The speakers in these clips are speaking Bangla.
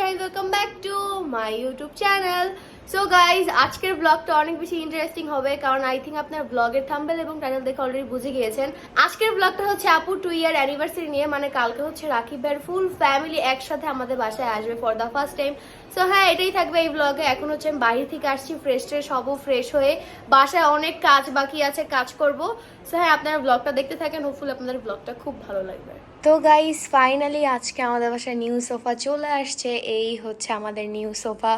Zahid welcome back to my YouTube channel so guys আজকের ব্লগটা অনেক বেশি ইন্টারেস্টিং হবে, কারণ আই থিঙ্ক আপনার ব্লগের থাম্বেল এবং টাইটেল দেখে অলরেডি বুঝে গিয়েছেন। আজকের ব্লগটা হচ্ছে আপু টু ইয়ার অ্যানিভার্সারি নিয়ে মানে কালকে হচ্ছে ভাইয়ের ফুল ফ্যামিলি একসাথে আমাদের বাসায় আসবে for the first time so হ্যাঁ এটাই থাকবে এই ব্লগে এখন হচ্ছে আমি বাইরে থেকে আসছি ফ্রেশ ট্রেশ হব ফ্রেশ হয়ে বাসায় অনেক কাজ বাকি আছে, কাজ করব। সো হ্যাঁ আপনারা ব্লগটা দেখতে থাকেন। হোপফুল আপনাদের ব্লগটা খুব ভালো লাগবে। তো গাইস ফাইনালি আজকে আমাদের বাসায় নিউ সোফা চলে আসছে। এই হচ্ছে আমাদের নিউ সোফা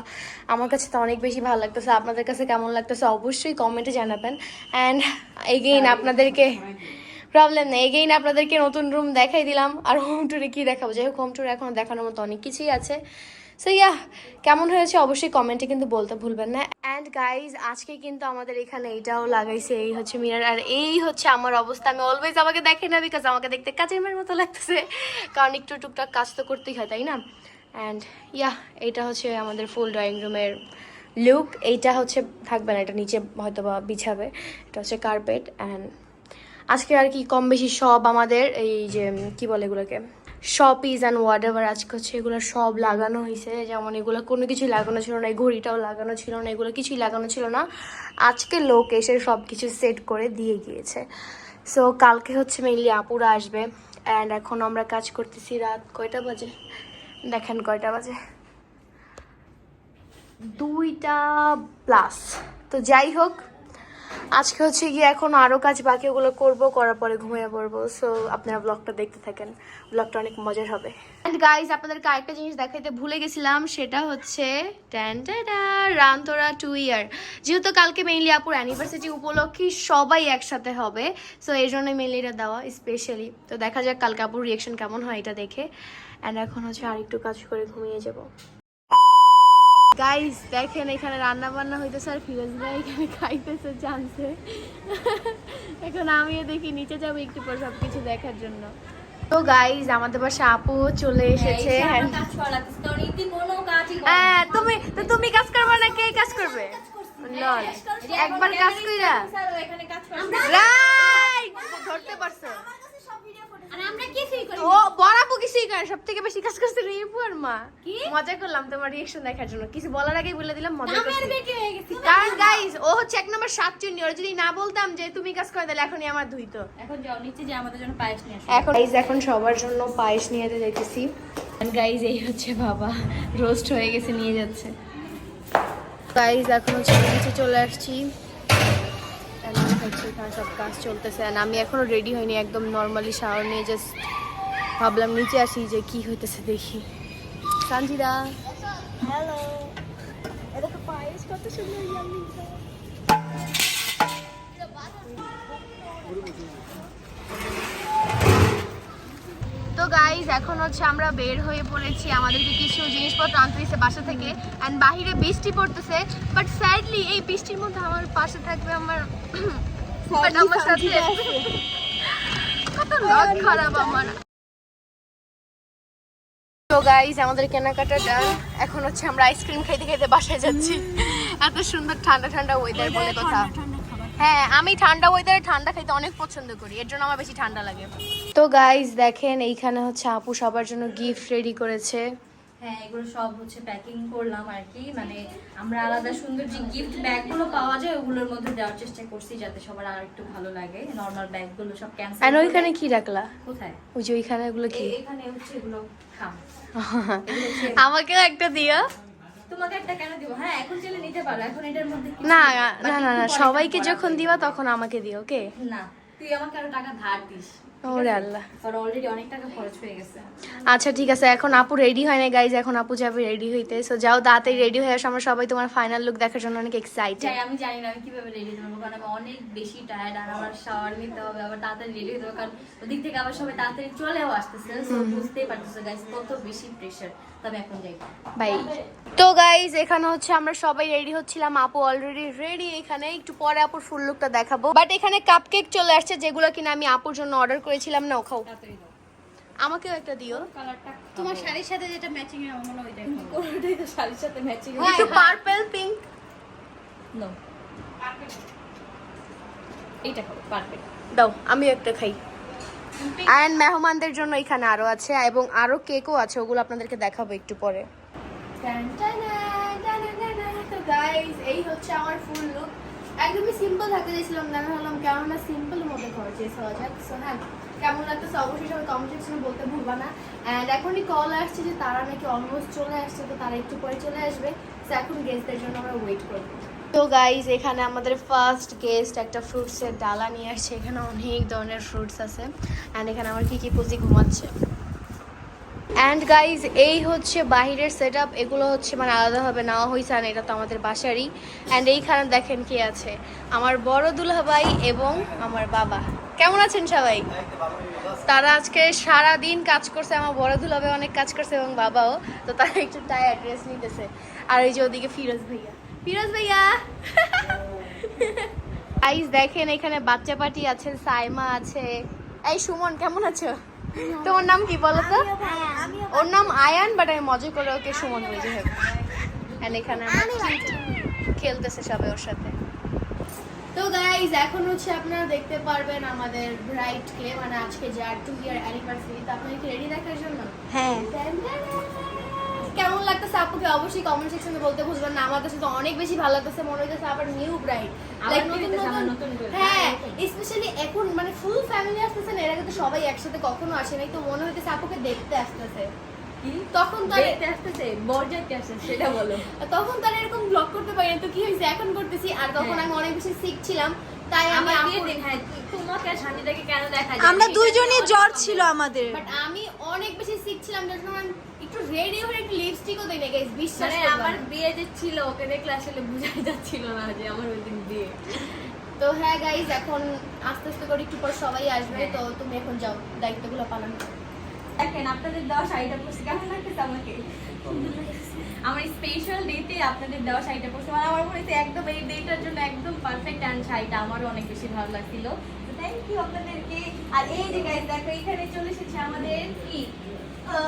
আমার কাছে তো অনেক বেশি ভালো লাগতেছে। আপনাদের কাছে কেমন লাগতেছে অবশ্যই কমেন্টে জানাবেন। অ্যান্ড এগেইন আপনাদেরকে প্রবলেম নেই। এগেইন আপনাদেরকে নতুন রুম দেখাই দিলাম। আর হোম ট্যুরে কী দেখাবো? যাই হোক হোম ট্যুরে এখন দেখানোর মতো অনেক কিছুই আছে। সো ইয়া কেমন হয়েছে অবশ্যই কমেন্টে কিন্তু বলতে ভুলবেন না। অ্যান্ড গাইজ আজকে কিন্তু আমাদের এখানে এইটাও লাগাইছে, এই হচ্ছে মিরার আর এই হচ্ছে আমার অবস্থা। আমি অলওয়েজ আমাকে দেখে না বিকজ আমাকে দেখতে কাজের মেয়ের মতো লাগতেছে, কারণ একটু টুকটাক কাজ তো করতেই হয়, তাই না? অ্যান্ড ইয়া এইটা হচ্ছে আমাদের ফুল ড্রয়িং রুমের লুক এইটা হচ্ছে, থাকবে না, এটা নিচে হয়তো বা বিছাবে। এটা হচ্ছে কার্পেট অ্যান্ড আজকে আর কি কম বেশি সব আমাদের, এই যে কি বলে এগুলোকে? শপিজ অ্যান্ড হোয়াট এভার আজকে হচ্ছে এগুলো সব লাগানো হয়েছে যেমন এগুলো কোনো কিছুই লাগানো ছিল না, এই ঘড়িটাও লাগানো ছিল না, এগুলো কিছুই লাগানো ছিল না। আজকে লোক এসে সব কিছু সেট করে দিয়ে গিয়েছে। সো কালকে হচ্ছে মেইনলি আপুরা আসবে। অ্যান্ড এখন আমরা কাজ করতেছি রাত কয়টা বাজে? দেখেন কয়টা বাজে। দুইটা প্লাস তো যাই হোক আজকে হচ্ছে গিয়ে এখন আরও কাজ বাকি, ওগুলো করব, করার পরে ঘুমিয়ে পড়ব। সো আপনারা ব্লগটা দেখতে থাকেন। ব্লগটা অনেক মজার হবে। অ্যান্ড গাইজ আপনাদেরকে আরেকটা জিনিস দেখাইতে ভুলে গেছিলাম, সেটা হচ্ছে রানতোরা টু ইয়ার যেহেতু কালকে মেইনলি আপুর অ্যানিভার্সারি উপলক্ষে সবাই একসাথে হবে সো এই জন্য মেইনলি এটা দেওয়া স্পেশালি তো দেখা যাক কালকে আপুর রিয়েকশন কেমন হয় এটা দেখে। অ্যান্ড এখন হচ্ছে আরেকটু কাজ করে ঘুমিয়ে যাব। গাইস দেখেন এখানে রান্না বান্না হইতেছে আর ফিরোজ ভাই এখানে খাইতেছে জানছে। এখন আমিও দেখি নিচে যাব একটু পর সব কিছু দেখার জন্য। তো গাইস আমাদের পাশে আপু চলে এসেছে। হ্যাঁ তুমি তো তুমি কাজ করবে না কে কাজ করবে? লল। একবার কাজ কইরা। রাইট! ধরতে পারছ। ও বড়াপু কিছুই করে? সব থেকে বেশি কাজ করছে রিপু আর মা। মজা করলাম তোমার রিয়েকশন দেখার জন্য। কিছু বলার আগেই বলে দিলাম মজা করছি। কারণ গাইস ও হচ্ছে এক নম্বর সাত চুন্নি ওরা যদি না বলতাম যে তুমি কাজ করে তাহলে এখনই আমার ধুইতো এখন যাও নিচে যে আমাদের জন্য পায়েস নিয়ে এখন গাইস এখন সবার জন্য পায়েস নিয়ে যেতে গাইস এই হচ্ছে বাবা। রোস্ট হয়ে গেছে নিয়ে যাচ্ছে। গাইস এখন হচ্ছে নিচে চলে আসছি। হচ্ছে এখানে সব কাজ চলতেছে। And আমি এখনও রেডি হইনি একদম নর্মালি শাওয়ার নিয়ে জাস্ট ভাবলাম নিচে আসি যে কি হইতেছে দেখি। সানজিদা। হ্যালো এটা তো পায়েস কত সুন্দর ইয়াম্মি তো গাইজ এখন হচ্ছে আমরা বের হয়ে পড়েছি আমাদেরকে কিছু জিনিসপত্র আনতে দিচ্ছে বাসা থেকে। অ্যান্ড বাহিরে বৃষ্টি পড়তেছে বাট স্যাডলি এই বৃষ্টির মধ্যে আমার পাশে থাকবে আমার but আমার সাথে। কত লক খারাপ আমার। তো গাইজ আমাদের কেনাকাটা ডান এখন হচ্ছে আমরা আইসক্রিম খাইতে খাইতে বাসায় যাচ্ছি। এত সুন্দর ঠান্ডা ঠান্ডা ওয়েদার বলে কথা। হ্যাঁ আমি ঠান্ডা ওয়েদারে ঠান্ডা খাইতে অনেক পছন্দ করি। এর জন্য আমার বেশি ঠান্ডা লাগে। তো গাইজ দেখেন এইখানে হচ্ছে আপু সবার জন্য গিফট রেডি করেছে। হ্যাঁ এগুলো সব হচ্ছে প্যাকিং করলাম আর কি মানে আমরা আলাদা সুন্দর যে গিফট ব্যাগগুলো পাওয়া যায় ওগুলোর মধ্যে দেওয়ার চেষ্টা করছি যাতে সবার আর একটু ভালো লাগে। নর্মাল ব্যাগগুলো সব ক্যান্সেল আর ওইখানে কি রাখলা? কোথায়? ওই যে ওইখানে ওগুলো কি? এখানে হচ্ছে এগুলো খাম। আমাকেও একটা দিও। তোমাকে একটা কেন দিব? হ্যাঁ এখন চলে নিতে পারো। এখন এটার মধ্যে না না না না সবাইকে যখন দিবা তখন আমাকে দিও ওকে? না তুই আমাকে আরও টাকা ধার দিস। ওরে আল্লাহ। আর অলরেডি অনেক টাকা খরচ হয়ে গেছে। আচ্ছা ঠিক আছে এখন আপু রেডি হয় না গাইজ এখন আপু যাবে রেডি হইতে। সো যাও তাড়াতাড়ি রেডি হয়ে আসো আমরা সবাই তোমার ফাইনাল লুক দেখার জন্য অনেক এক্সাইটেড আমি জানি না আমি কীভাবে রেডি হব কারণ আমি অনেক বেশি টায়ার্ড আর আমার শাওয়ার নিতে হবে আবার তাড়াতাড়ি রেডি হতে হবে কারণ ওদিক থেকে আবার সবাই তাড়াতাড়ি চলেও আসতেছে। So, বুঝতেই পারতেছো গাইস কত বেশি প্রেশার তবে এখন যাই। বাই তো গাইজ এখানে হচ্ছে আমরা সবাই রেডি হচ্ছিলাম আপু অলরেডি রেডি এখানে একটু পরে আপুর ফুল লুকটা দেখাবো। বাট এখানে কাপকেক চলে আসছে যেগুলো কিনা আমি আপুর জন্য অর্ডার করেছিলাম না খাও আমাকেও একটা দিও তোমার শাড়ির সাথে যেটা ম্যাচিং এর আমার মনে হয় ওইটাই খাব। তো শাড়ির সাথে ম্যাচিং একটু পার্পল পিঙ্ক নো এইটা খাব পারফেক্ট দাও আমিও একটা খাই অ্যান্ড মেহমানদের জন্য এখানে আরও আছে এবং আরও কেকও আছে ওগুলো আপনাদেরকে দেখাবো একটু পরে এই হচ্ছে আমার ফুল লুক একদমই সিম্পল থাকতে চাইছিলাম না ভাবলাম কেমন না সিম্পল মধ্যে ঘর চেস হওয়া সো হ্যাঁ কেমন লাগতেছে অবশ্যই সবাই কমেন্ট সেকশনে বলতে ভুলবা না। অ্যান্ড এখনই কল আসছে যে তারা নাকি অলমোস্ট চলে আসছে, তো তারা একটু পরে চলে আসবে। তো এখন গেস্টদের জন্য আমরা ওয়েট করব। তো গাইজ এখানে আমাদের ফার্স্ট গেস্ট একটা ফ্রুটসের ডালা নিয়ে আসছে। এখানে অনেক ধরনের ফ্রুটস আছে। অ্যান্ড এখানে আমার কি কি পুঁজি ঘুমাচ্ছে? অ্যান্ড গাইজ এই হচ্ছে বাহিরের সেট এগুলো হচ্ছে মানে আলাদাভাবে নেওয়া হয়েছে আর এটা তো আমাদের বাসারই। অ্যান্ড এইখানে দেখেন কি আছে। আমার বড় দুলাভাই এবং আমার বাবা। কেমন আছেন সবাই? তারা আজকে সারা দিন কাজ করছে। আমার বড় দুলাভাই অনেক কাজ করছে এবং বাবাও। তো তারা একটু টায়ার্ড রেস্ট নিতেছে। আর এই যে ওদিকে ফিরোজ ভাইয়া। ফিরোজ ভাইয়া! আইস দেখেন এখানে বাচ্চা পার্টি আছে সাইমা আছে। এই সুমন, কেমন আছো? তোমার নাম কি বলো তো? ওর নাম আয়ান বাট আমি মজা করে ওকে সুমন বুঝে হবে এন্ড এখানে খেলতেছে সবাই ওর সাথে। তো গাইজ এখন হচ্ছে আপনারা দেখতে পারবেন আমাদের ব্রাইট কে মানে আজকে যার টু ইয়ার অ্যানিভার্সারি তো আপনাকে রেডি দেখার জন্য? হ্যাঁ। কেমন লাগতেছে আপুকে? অবশ্যই কমেন্ট সেকশনে বলতে ভুলবেন না। আমার কাছে তো অনেক বেশি ভালো লাগতেছে। মনে হইতেছে আবার নিউ ব্রাইড ফিরতেছে, আবার নতুন হ্যাঁ স্পেশালি এখন মানে ফুল ফ্যামিলি আসতেছে না এর আগে তো সবাই একসাথে কখনো আসে নাই। তো মনে হইতেছে আপুকে দেখতে আসতেছে। তখন তো দেখতে আসতেছে? বরযাত্রী আসছে সেটা বলো। তখন তার এরকম ব্লগ করতে পারি না তো কি হয়েছে এখন করতেছি। আর তখন হ্যাঁ। আমি অনেক বেশি সিক ছিলাম। তাই আমি আপুর হ্যাঁ তোমাকে শান্তিটাকে কেন দেখা যায় আমরা দুইজনই জ্বর ছিল আমাদের। বাট আমি অনেক বেশি সিক ছিলাম যার জন্য একটু রেডি হয়ে একটু লিপস্টিকও দেই না গাইস বিশ্বাস আমার বিয়ে যে ছিল ওকে দেখলে আসলে বোঝাই যাচ্ছিল না যে আমার ওই দিন বিয়ে। তো হ্যাঁ গাইজ এখন আস্তে আস্তে করে একটু পর সবাই আসবে। তো তুমি এখন যাও দায়িত্বগুলো পালন করো। দেখেন আপনাদের দেওয়া শাড়িটা পরছে কেমন লাগতেছে আমাকে? আমার স্পেশাল ডেতে আপনাদের দেওয়া শাড়িটা পরছে। মানে আমার মনে হচ্ছে একদম এই ডেটার জন্য একদম পারফেক্ট অ্যান্ড শাড়িটা আমারও অনেক বেশি ভালো লাগছিল। থ্যাংক ইউ আপনাদেরকে। আর এই যে গাইজ দেখো এখানে চলে এসেছে আমাদের কি? ও,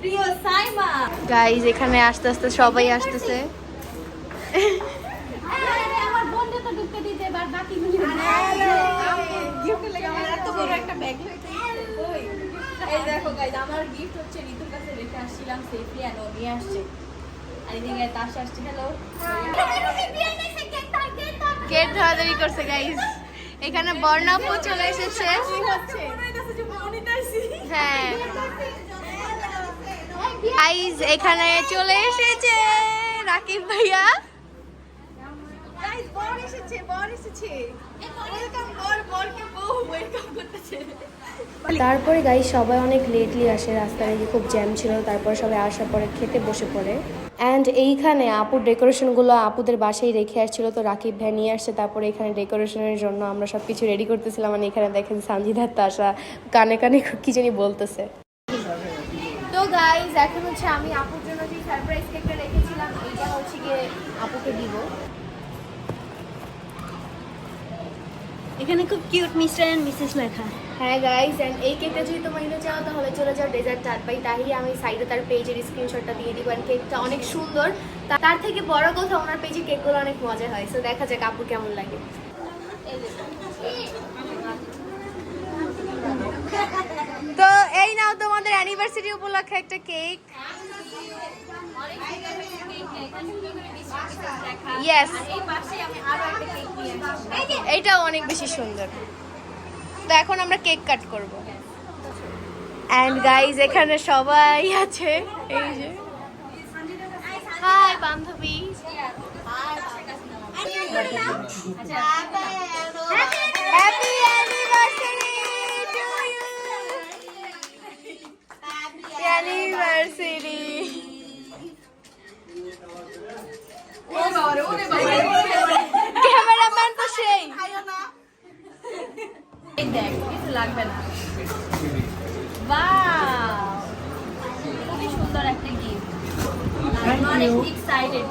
প্রিয় সাইমা। গাইজ এখানে আস্তে আস্তে সবাই আসতেছে। আমার বন্ধু তো ঢুকতে দিতে এবার বাকি এত একটা ব্যাগ এই দেখো গাইজ আমার গিফট হচ্ছে ঋতুর কাছে রেখে আসছিলাম সেফলি আর ও নিয়ে আসছে। আর এদিকে তাসে আসছে হ্যালো কেক ধরাধরি করছে গাইজ এখানে বর্ণাপু চলে এসেছে। হ্যাঁ। গাইজ এখানে চলে এসেছে রাকিব ভাইয়া। বর এসেছে বর এসেছে। ওয়েলকাম বর বরকে বউ ওয়েলকাম করতেছে। তারপরে গাই সবাই অনেক লেটলি আসে রাস্তায় খুব জ্যাম ছিল, তারপর সবাই আসার পরে খেতে বসে পড়ে। অ্যান্ড এইখানে আপুর ডেকোরেশনগুলো আপুদের বাসায় রেখে আসছিল, তো রাকিব ভাই নিয়ে আসছে, তারপরে এখানে ডেকোরেশনের জন্য আমরা সব কিছু রেডি করতেছিলাম মানে এখানে দেখেন সানজিদার তাসা, কানে কানে কি জানি বলতেছে। তো গাইজ এখন হচ্ছে আমি আপুর জন্য যে সারপ্রাইজ কেকটা রেখেছিলাম, এইটা হচ্ছে গিয়ে আপুকে দিব। এখানে খুব কিউট মিস্টার অ্যান্ড মিসেস লেখা। হ্যাঁ গাইজ অ্যান্ড এই কেকটা যদি তোমরা নিতে চাও তাহলে চলে যাও ডেজার্ট চাট পাই তাহিরি আমি সাইডে তার পেজের স্ক্রিনশটটা দিয়ে দিব অ্যান্ড কেকটা অনেক সুন্দর। তার থেকে বড় কথা ওনার পেজে কেকগুলো অনেক মজা হয়। সো দেখা যাক আপু কেমন লাগে। তো এই নাও তোমাদের অ্যানিভার্সারি উপলক্ষে একটা কেক আরও এইটাও অনেক বেশি সুন্দর। তো এখন আমরা কেক কাট করব। অ্যান্ড গাইজ এখানে সবাই আছে। এই যে। হাই বান্ধবী। হ্যাপি তো সেই এই দেখ কিছু লাগবে না। খুবই সুন্দর একটা গিফট। অনেক এক্সাইটেড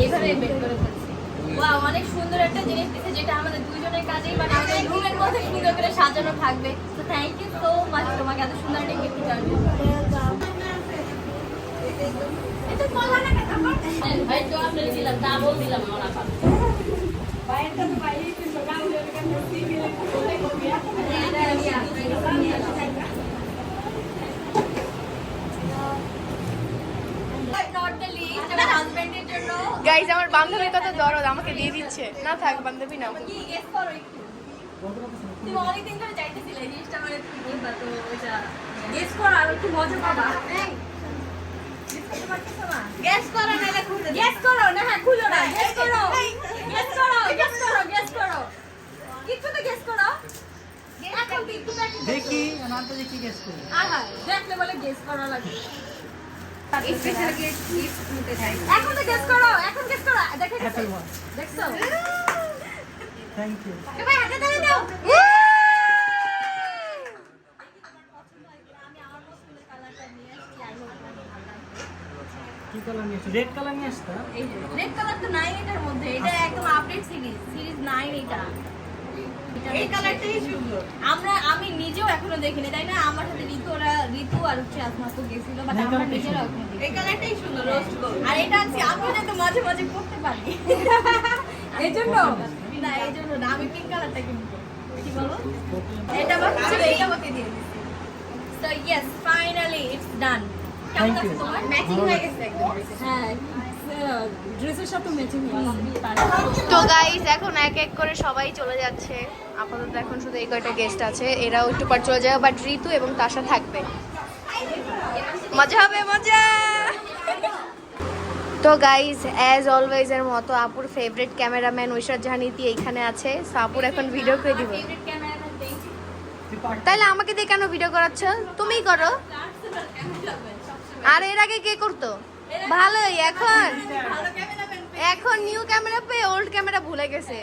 এইভাবে বের করে ফেলছি। অনেক সুন্দর একটা জিনিস দিচ্ছে যেটা আমাদের দুজনের কাজেই মানে আমাদের রুমের মধ্যে সুন্দর করে সাজানো থাকবে। তো থ্যাংক ইউ সো মাচ তোমাকে এত সুন্দর একটা গিফট জানব ভাই তো আপনার দিলাম দিলাম আমার আপা গাইজ আমার বান্ধবীর কত দরদ আমাকে দিয়ে দিচ্ছে। না থাক বান্ধবী না। গেস করো না হ্যাঁ খুলো না। গেস করো গেস করো গেস করো কিছু তো গেস করো। এখন তো দেখি। নাম তো দেখি গেস করি। আহা দেখলে বলে গেস করা লাগে। এখন তো গেস করো এখন গেস করো। দেখে দেখছ? থ্যাংক ইউ এবার হাতে ধরে দাও। কি কালার নিয়ে রেড কালার নিয়ে আসতা? রেড কালার তো নাই এটার মধ্যে। এটা একদম আপডেট সিরিজ সিরিজ নাই এটা। এই কালারটাই সুন্দর। আমরা আমি নিজেও এখনও দেখিনি তাই না? আমার সাথে ঋতু ওরা ঋতু আর হচ্ছে আসমা তো গেছিল বাট আমরা দেখিনি। এই কালারটাই সুন্দর রোস্ট গোল্ড আর এটা হচ্ছে আমি যাতে মাঝে মাঝে পড়তে পারি। এই জন্য? না এই জন্য না আমি পিঙ্ক কালারটা কিনবো। কি বলো? এটা আমার ছিল এটা আমাকে দিয়ে দিচ্ছি so yes finally it's done কেমন লাগছে তোমার? ম্যাচিং হয়ে গেছে একদম। হ্যাঁ ড্রেসের সাথে ম্যাচিং তো গাইজ এখন এক এক করে সবাই চলে যাচ্ছে। আপাতত এখন শুধু এই কয়টা গেস্ট আছে এরাও একটু পর চলে যাবে বাট ঋতু এবং তাসা থাকবে। মজা হবে মজা! তো গাইজ অ্যাজ অলওয়েজ এর মতো আপুর ফেভারিট ক্যামেরাম্যান ঐশ্বর জাহানিতি এইখানে আছে। So, আপুর এখন ভিডিও করে দিব। তাহলে আমাকে দিয়ে কেন ভিডিও করাচ্ছ? তুমিই করো। আর এর আগে কে করতো? ভালোই এখন? এখন নিউ ক্যামেরা পেয়ে ওল্ড ক্যামেরা ভুলে গেছে।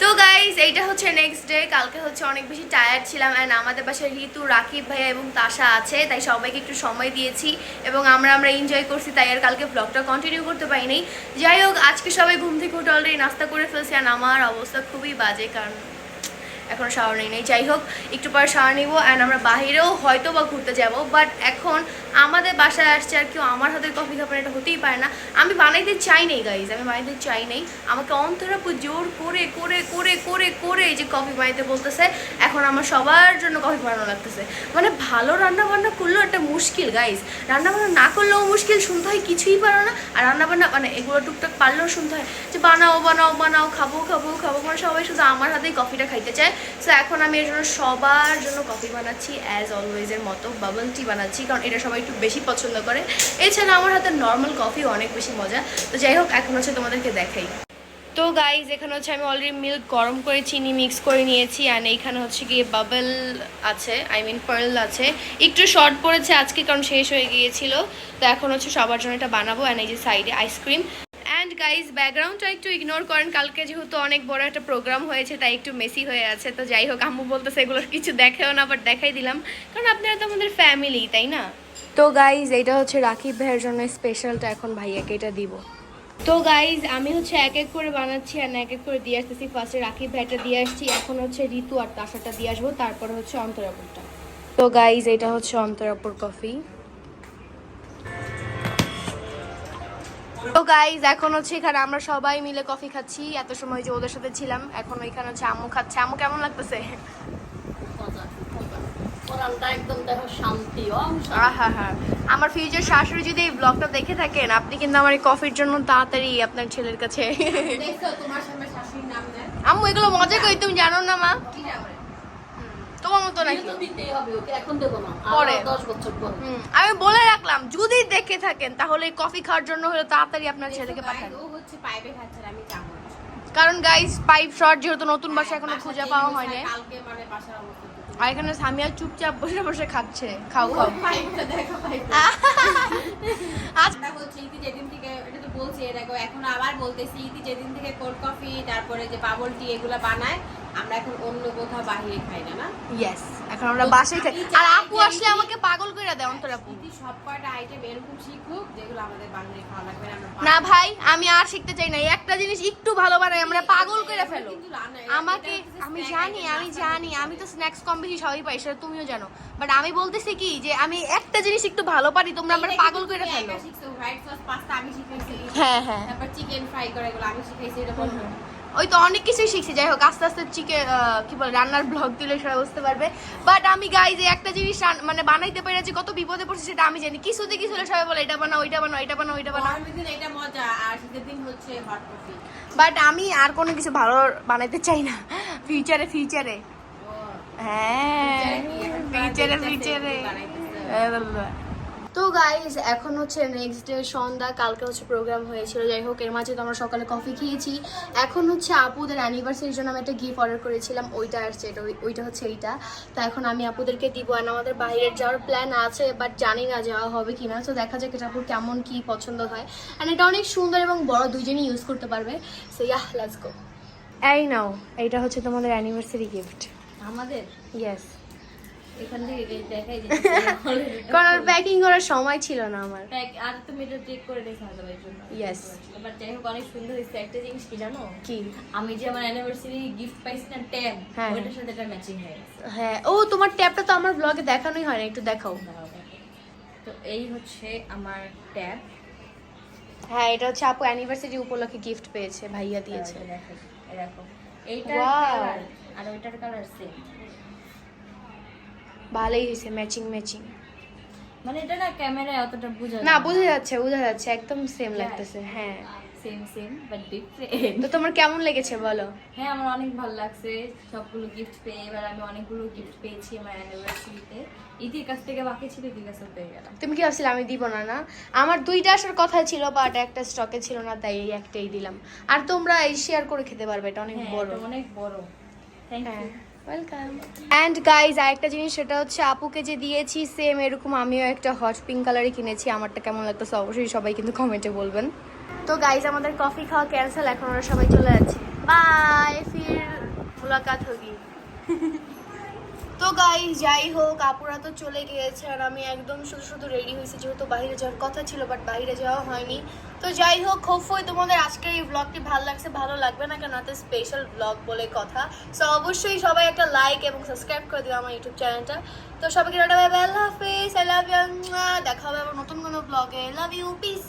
তো গাইজ এইটা হচ্ছে নেক্সট ডে কালকে হচ্ছে অনেক বেশি টায়ার্ড ছিলাম অ্যান্ড আমাদের বাসায় ঋতু রাকিব ভাইয়া এবং তাশা আছে তাই সবাইকে একটু সময় দিয়েছি এবং আমরা আমরা এনজয় করছি তাই আর কালকে ব্লগটা কন্টিনিউ করতে পারিনি। যাই হোক আজকে সবাই ঘুম থেকে উঠে অলরেডি নাস্তা করে ফেলছে আর আমার অবস্থা খুবই বাজে কারণ এখন শাওয়ার নেই। নেই যাই হোক, একটু পরে শাওয়ার নিবো অ্যান্ড আমরা বাইরেও হয়তো বা ঘুরতে যাব বাট এখন আমাদের বাসায় আসছে আর কেউ আমার হাতের কফি খাবেন এটা হতেই পারে না। আমি বানাইতে চাই নেই গাইজ আমি বানাইতে চাই নেই। আমাকে অন্তরাপু জোর করে করে করে করে করে এই যে কফি বানাইতে বলতেছে, এখন আমার সবার জন্য কফি বানানো লাগতেছে। মানে ভালো রান্না বান্না করলেও একটা মুশকিল গাইজ রান্না বান্না না করলেও মুশকিল, শুনতে হয় কিছুই পারো না। আর রান্না বান্না মানে এগুলো টুকটাক পারলেও শুনতে হয় যে বানাও বানাও বানাও, খাব খাব খাব। মানে সবাই শুধু আমার হাতেই কফিটা খাইতে চায়। সো এখন আমি এর জন্য সবার জন্য কফি বানাচ্ছি অ্যাজ অলওয়েজের মতো বাবল টি বানাচ্ছি, কারণ এটা সবাই একটু বেশি পছন্দ করে। এছাড়া আমার হাতে নর্মাল কফি অনেক বেশি মজা। তো যাই হোক, এখন হচ্ছে তোমাদেরকে দেখাই। তো গাইজ এখানে হচ্ছে আমি অলরেডি মিল্ক গরম করে চিনি মিক্স করে নিয়েছি অ্যান্ড এইখানে হচ্ছে গিয়ে বাবল আছে আই মিন পার্ল আছে। একটু শর্ট পড়েছে আজকে, কারণ শেষ হয়ে গিয়েছিল। তো এখন হচ্ছে সবার জন্য এটা বানাবো অ্যান্ড এই যে সাইডে আইসক্রিম অ্যান্ড গাইজ ব্যাকগ্রাউন্ডটা একটু ইগনোর করেন। কালকে যেহেতু অনেক বড় একটা প্রোগ্রাম হয়েছে তাই একটু মেসি হয়ে আছে। তো যাই হোক আম্মু বলতেছে এগুলো কিছু দেখেও না বাট দেখাই দিলাম। কারণ আপনারা তো আমাদের ফ্যামিলি তাই না? তো গাইজ এইটা হচ্ছে রাকিব ভাইয়ের জন্য স্পেশালটা এখন ভাইয়াকে এটা দিব। তো গাইজ আমি হচ্ছে এক এক করে বানাচ্ছি আর এক এক করে দিয়ে আসতেছি। ফার্স্টে রাকিব ভাইটা দিয়ে আসছি এখন হচ্ছে ঋতু আর তাসাটা দিয়ে আসব। তারপরে হচ্ছে অন্তরাপুরটা তো গাইজ এটা হচ্ছে অন্তরাপুর কফি তো গাইজ এখন হচ্ছে এখানে আমরা সবাই মিলে কফি খাচ্ছি। এত সময় যে ওদের সাথে ছিলাম এখন এখানে হচ্ছে আম্মু খাচ্ছে। আম্মু কেমন লাগতেছে? আমার ফিউচার শাশুড়ি যদি এই ব্লগটা দেখে থাকেন আপনি কিন্তু আমার এই কফির জন্য তাড়াতাড়ি আপনার ছেলের কাছে। আম্মু এগুলো মজা করি তুমি জানো না মা? তোমার মতো নাকি? তো দিতেই হবে ওকে এখন দেবো না। পরে। আমি বলে রাখলাম যদি দেখে থাকেন তাহলে এই কফি খাওয়ার জন্য হলে তাড়াতাড়ি আপনার ছেলেকে পাঠান। ও হচ্ছে পাইপে খাচ্ছে আমি চামচ কারণ গাইস পাইপ শর্ট যেহেতু নতুন বাসা এখনও খুঁজে পাওয়া হয়নি। আর এখানে সামিয়া চুপচাপ বসে বসে খাচ্ছে। খাও খাও। পাইপটা দেখো পাইপ আজ এটা হচ্ছে ইতি যেদিন থেকে এটা তো বলছি এর আগে এখন আবার বলতেছি ইতি যেদিন থেকে কোল্ড কফি তারপরে যে বাবল টি এগুলা বানায় আমরা এখন অন্য কোথাও বাহিরে খাই না না? ইয়েস এখন আমরা বাসায় খাই। আর আপু আসলে আমাকে পাগল করে দেয় অন্তর আপু। ইতি সব কয়টা আইটেম এরকম শিখুক যেগুলো আমাদের বাঙালি খাওয়া লাগবে না না ভাই আমি আর শিখতে চাই না। একটা জিনিস একটু ভালো আমরা পাগল করে ফেলো। আমাকে আমি জানি আমি জানি আমি তো স্ন্যাক্স কম বেশি সবাই পাই সেটা তুমিও জানো। বাট আমি বলতেছি কি যে আমি একটা জিনিস একটু ভালো পারি তোমরা আমরা পাগল করে ফেলো। হ্যাঁ হ্যাঁ। তারপর চিকেন ফ্রাই করে এগুলো আমি শিখাইছি এটা বলব ওই তো অনেক কিছুই শিখছি যাই হোক আস্তে আস্তে চিকেন কি বলে রান্নার ব্লগ দিলে সবাই বুঝতে পারবে। বাট আমি গাই যে একটা জিনিস মানে বানাইতে পেরেছি কত বিপদে পড়ছে সেটা আমি জানি। কিছুতে কিছু হলে সবাই বলে এটা বানাও ওইটা বানাও এটা বানাও ওইটা বানাও। এটা মজা আর শীতের দিন হচ্ছে হট কফি বাট আমি আর কোনো কিছু ভালো বানাইতে চাই না। ফিউচারে ফিউচারে হ্যাঁ। ফিউচারে ফিউচারে তো গাইজ এখন হচ্ছে নেক্সট ডে সন্ধ্যা কালকে হচ্ছে প্রোগ্রাম হয়েছিল। যাই হোক এর মাঝে তো আমরা সকালে কফি খেয়েছি। এখন হচ্ছে আপুদের অ্যানিভার্সারির জন্য আমি একটা গিফট অর্ডার করেছিলাম। ওইটা আসছে এটা ওই- ওইটা হচ্ছে এইটা। তো এখন আমি আপুদেরকে দিব। আর আমাদের বাইরের যাওয়ার প্ল্যান আছে বাট জানি না যাওয়া হবে কি না তো দেখা যাক এটা আপুর কেমন কি পছন্দ হয়। অ্যান্ড এটা অনেক সুন্দর এবং বড় দুইজনই ইউজ করতে পারবে। সো ইয়াহ লেটস গো এই নাও এইটা হচ্ছে তোমাদের অ্যানিভার্সারি গিফট আমাদের? ইয়েস কারণ প্যাকিং করার সময় ছিল না আমার। আর তুমি এটা চেক করে দেখা জন্য। Yes. এবার যাই হোক অনেক সুন্দর হয়েছে। একটা জিনিস কি জানো? কি? আমি যে আমার অ্যানিভার্সারি গিফট পাইছি না ট্যাব হ্যাঁ। ওইটার সাথে এটা ম্যাচিং হয়ে হ্যাঁ ও তোমার ট্যাবটা তো আমার ব্লগে দেখানোই হয় না একটু দেখাও। তো এই হচ্ছে আমার ট্যাব হ্যাঁ এটা হচ্ছে আপু অ্যানিভার্সারি উপলক্ষে গিফট পেয়েছে ভাইয়া দিয়েছে। দেখো. কালার আর ওইটার কালার সেম ভালোই হয়েছে ম্যাচিং ম্যাচিং মানে এটা না ক্যামেরায় অতটা বোঝা না বোঝা যাচ্ছে বোঝা যাচ্ছে একদম সেম লাগতেছে হ্যাঁ। সেম সেম বাট ডিফারেন্ট তো তোমার কেমন লেগেছে বলো? হ্যাঁ আমার অনেক ভালো লাগছে সবগুলো গিফট পেয়ে এবার আমি অনেকগুলো গিফট পেয়েছি আমার অ্যানিভার্সারিতে ইতির কাছ থেকে বাকি ছিল ইতির কাছে পেয়ে গেলাম। তুমি কি ভাবছিলে আমি দিব না না? আমার দুইটা আসার কথা ছিল বাট একটা স্টকে ছিল না তাই এই একটাই দিলাম। আর তোমরা এই শেয়ার করে খেতে পারবে এটা অনেক হ্যাঁ বড়। অনেক বড়। Thank you welcome and guys আরেকটা জিনিস সেটা হচ্ছে আপুকে যে দিয়েছি সেম এরকম আমিও একটা হট পিঙ্ক কালারই কিনেছি। আমারটা কেমন লাগতেছে অবশ্যই সবাই কিন্তু কমেন্টে বলবেন। তো গাইজ আমাদের কফি খাওয়া ক্যান্সেল এখন ওরা সবাই চলে যাচ্ছে। বাই ফির মুলাকাত হোগি তো গাইজ যাই হোক, আপুরা তো চলে গিয়েছে আর আমি একদম শুধু শুধু রেডি হয়েছি, যেহেতু বাইরে যাওয়ার কথা ছিল বাট বাইরে যাওয়া হয়নি। তো যাই হোক হোপফুলি তোমাদের আজকের এই ব্লগটি ভালো লাগছে, ভালো লাগবে না কেন? এত স্পেশাল ব্লগ বলে কথা। সো অবশ্যই সবাই একটা লাইক এবং সাবস্ক্রাইব করে দিও আমার ইউটিউব চ্যানেলটা তো সবাইকে আল্লাহ হাফেজ আই লাভ ইউ দেখা হবে আবার নতুন কোনো ব্লগে লাভ ইউ পিস